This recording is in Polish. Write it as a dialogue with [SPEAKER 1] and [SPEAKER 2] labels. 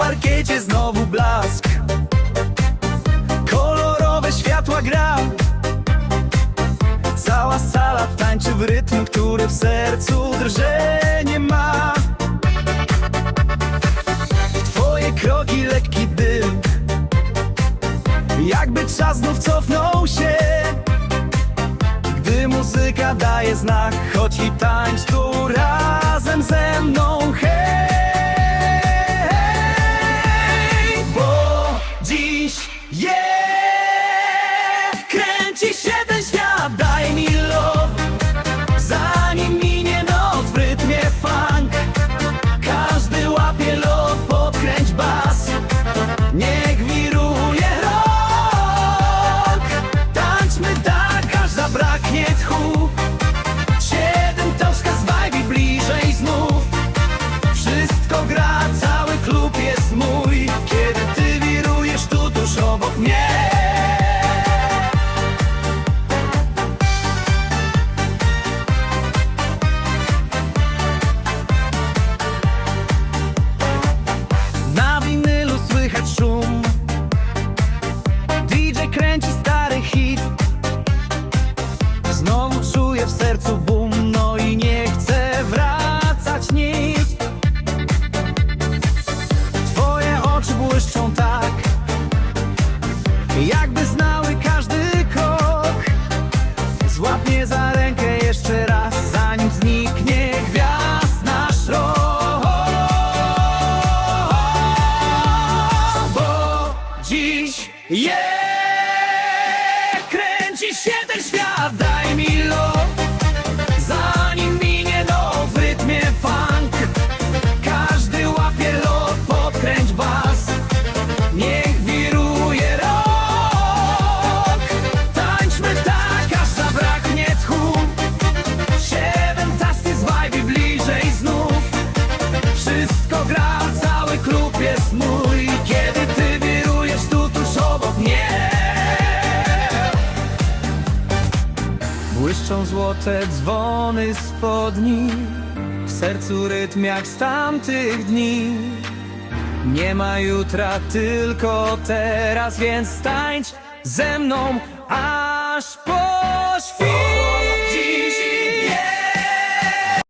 [SPEAKER 1] Parkiecie znowu blask. Kolorowe światła gra. Cała sala tańczy w rytm, który w sercu drżenie ma. Twoje kroki lekki dym. Jakby czas znów cofnął się. Gdy muzyka daje znak Chodź i tańcz tu razem ze mną Kręci się je Kręci się ten świat Daj mi Błyszczą złote dzwony spodni W sercu rytm jak z tamtych dni. Nie ma jutra, tylko teraz Więc tańcz ze mną aż po świt